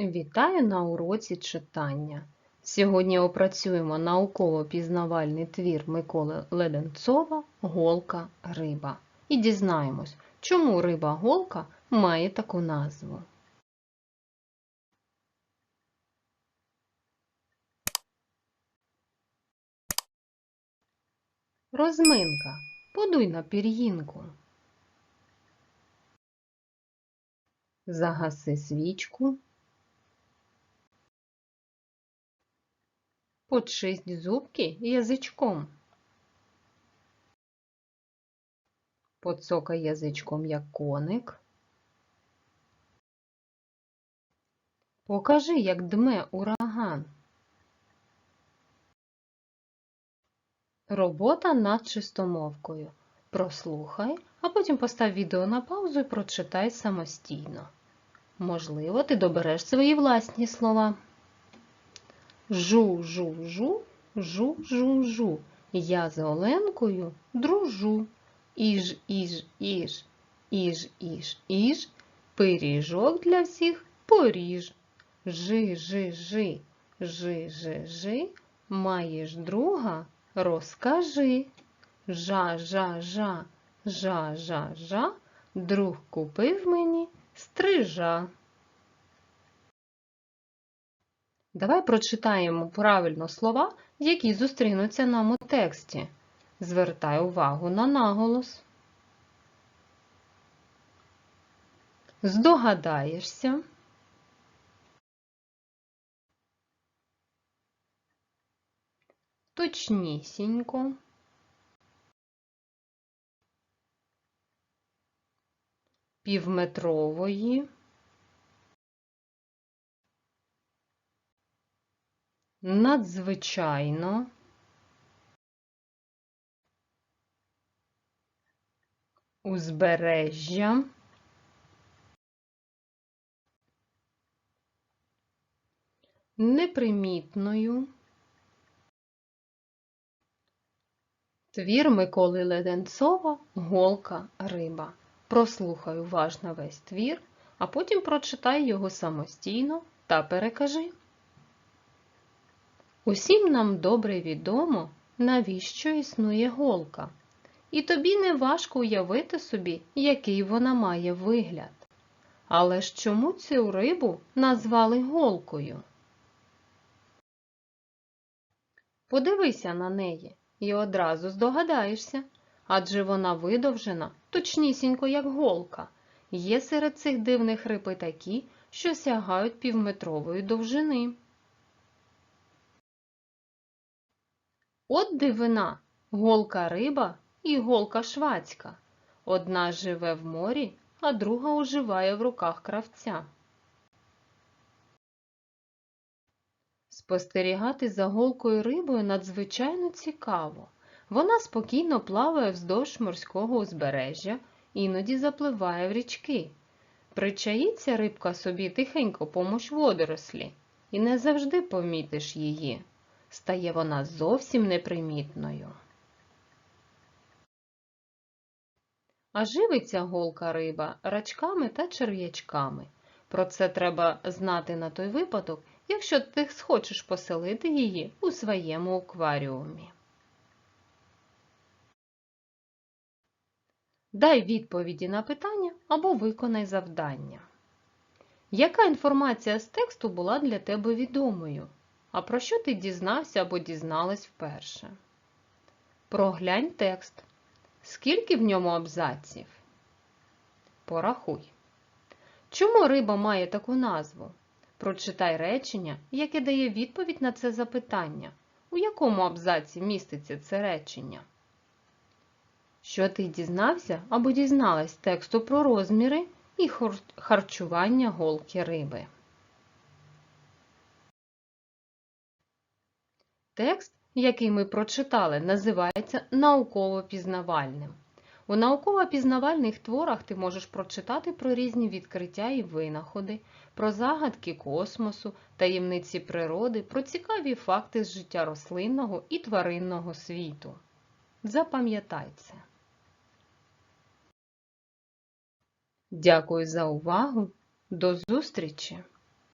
Вітаю на уроці читання. Сьогодні опрацюємо науково-пізнавальний твір Миколи Леденцова Голка риба. І дізнаємось, чому риба голка має таку назву. Розминка. Подуй на пір'їнку. Загаси свічку. Почисть зубки язичком. Поцокай язичком, як коник. Покажи, як дме ураган. Робота над чистомовкою. Прослухай, а потім постав відео на паузу і прочитай самостійно. Можливо, ти добереш свої власні слова. Жу, жу, жу, жу, жу, жу. Я з Оленкою дружу. Іж, іж, іж, іж, іж, іж. Пиріжок для всіх поріж. Жи, жи, жи, жи, жи, жи. Маєш друга, розкажи. Жа, жа, жа, жа, жа, жа. Друг купив мені стрижа. Давай прочитаємо правильно слова, які зустрінуться нам у тексті. Звертай увагу на наголос. Здогадаєшся. Точнісінько. Півметрової. Надзвичайно. Узбережжя. Непримітною. Твір Миколи Леденцова Голка риба. Прослухай уважно весь твір, а потім прочитай його самостійно та перекажи. Усім нам добре відомо, навіщо існує голка. І тобі не важко уявити собі, який вона має вигляд. Але ж чому цю рибу назвали голкою? Подивися на неї і одразу здогадаєшся, адже вона видовжена, точнісінько, як голка. Є серед цих дивних риб такі, що сягають півметрової довжини. От дивина, голка риба і голка швацька. Одна живе в морі, а друга оживає в руках кравця. Спостерігати за голкою рибою надзвичайно цікаво. Вона спокійно плаває вздовж морського узбережжя, іноді запливає в річки. Причаїться рибка собі тихенько помощ водорослі, і не завжди помітиш її. Стає вона зовсім непримітною. А живиться голка риба рачками та черв'ячками. Про це треба знати на той випадок, якщо ти схочеш поселити її у своєму акваріумі. Дай відповіді на питання або виконай завдання. Яка інформація з тексту була для тебе відомою? А про що ти дізнався або дізналась вперше? Проглянь текст. Скільки в ньому абзаців? Порахуй. Чому риба має таку назву? Прочитай речення, яке дає відповідь на це запитання. У якому абзаці міститься це речення? Що ти дізнався або дізналась тексту про розміри і харчування голки риби? Текст, який ми прочитали, називається науково-пізнавальним. У науково-пізнавальних творах ти можеш прочитати про різні відкриття і винаходи, про загадки космосу, таємниці природи, про цікаві факти з життя рослинного і тваринного світу. Запам'ятай це. Дякую за увагу. До зустрічі!